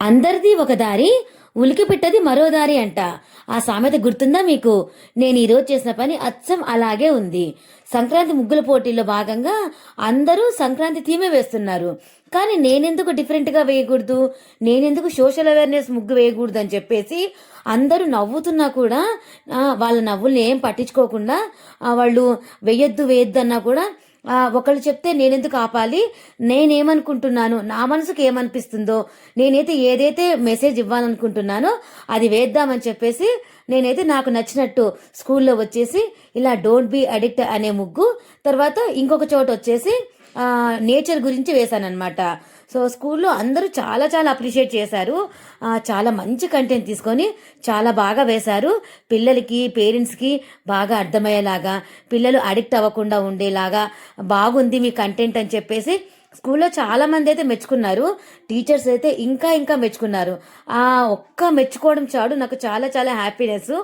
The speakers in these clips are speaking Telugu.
అందరిది ఒక దారి ఉలికిపెట్టది మరో దారి అంట. ఆ సామెత గుర్తుందా మీకు? నేను ఈరోజు చేసిన పని అచ్చం అలాగే ఉంది. సంక్రాంతి ముగ్గుల పోటీల్లో భాగంగా అందరూ సంక్రాంతి థీమే వేస్తున్నారు. కానీ నేనెందుకు డిఫరెంట్గా వేయకూడదు? నేనెందుకు సోషల్ అవేర్నెస్ ముగ్గు వేయకూడదు అని చెప్పేసి అందరూ నవ్వుతున్నా కూడా వాళ్ళ నవ్వుల్ని ఏం పట్టించుకోకుండా వాళ్ళు వేయొద్దు వేయొద్దు అన్నా కూడా ఒకళ్ళు చెప్తే నేనెందుకు ఆపాలి? నేనేమనుకుంటున్నాను? నా మనసుకు ఏమనిపిస్తుందో? నేనైతే ఏదైతే మెసేజ్ ఇవ్వాలనుకుంటున్నానో అది వేద్దామని చెప్పేసి నేనైతే నాకు నచ్చినట్టు స్కూల్లో వచ్చేసి ఇలా డోంట్ బీ అడిక్ట్ అనే ముగ్గు తర్వాత ఇంకొక చోట వచ్చేసి నేచర్ గురించి వేశానమాట సో స్కూల్లో అందరూ చాలా చాలా అప్రిషియేట్ చేశారు. చాలా మంచి కంటెంట్ తీసుకొని చాలా బాగా వేశారు. పిల్లలకి పేరెంట్స్కి బాగా అర్థమయ్యేలాగా పిల్లలు అడిక్ట్ అవ్వకుండా ఉండేలాగా బాగుంది మీ కంటెంట్ అని చెప్పేసి స్కూల్లో చాలా మంది అయితే మెచ్చుకున్నారు. టీచర్స్ అయితే ఇంకా ఇంకా మెచ్చుకున్నారు. ఆ ఒక్క మెచ్చుకోవడం చాడు నాకు చాలా చాలా హ్యాపీనెస్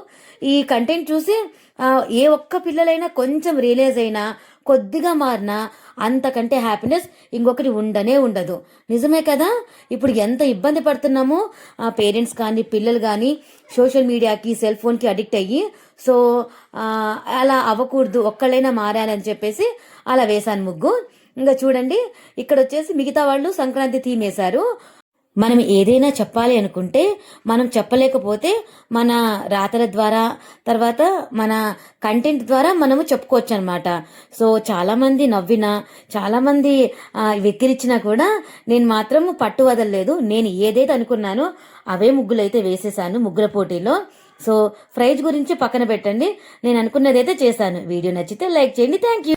ఈ కంటెంట్ చూసి ఏ ఒక్క పిల్లలైనా కొంచెం రియలైజ్ అయినా కొద్దిగా మారినా అంతకంటే హ్యాపీనెస్ ఇంకొకటి ఉండనే ఉండదు. నిజమే కదా? ఇప్పుడు ఎంత ఇబ్బంది పడుతున్నామో ఆ పేరెంట్స్ కానీ పిల్లలు కానీ సోషల్ మీడియాకి సెల్ ఫోన్కి అడిక్ట్ అయ్యి సో అలా అవ్వకూడదు ఒక్కళ్ళైనా మారాలని చెప్పేసి అలా వేశాను ముగ్గు. ఇంకా చూడండి ఇక్కడ వచ్చేసి మిగతా వాళ్ళు సంక్రాంతి థీమ్ వేశారు. మనం ఏదైనా చెప్పాలి అనుకుంటే మనం చెప్పలేకపోతే మన రాతల ద్వారా తర్వాత మన కంటెంట్ ద్వారా మనము చెప్పుకోవచ్చు అనమాట సో చాలామంది నవ్వినా చాలామంది వెక్కిరిచ్చినా కూడా నేను మాత్రం పట్టు వదలలేదు. నేను ఏదైతే అనుకున్నానో అవే ముగ్గులు అయితే వేసేసాను ముగ్గుల పోటీలో. సో ప్రైజ్ గురించి పక్కన పెట్టండి. నేను అనుకున్నదైతే చేశాను. వీడియో నచ్చితే లైక్ చేయండి. Thank you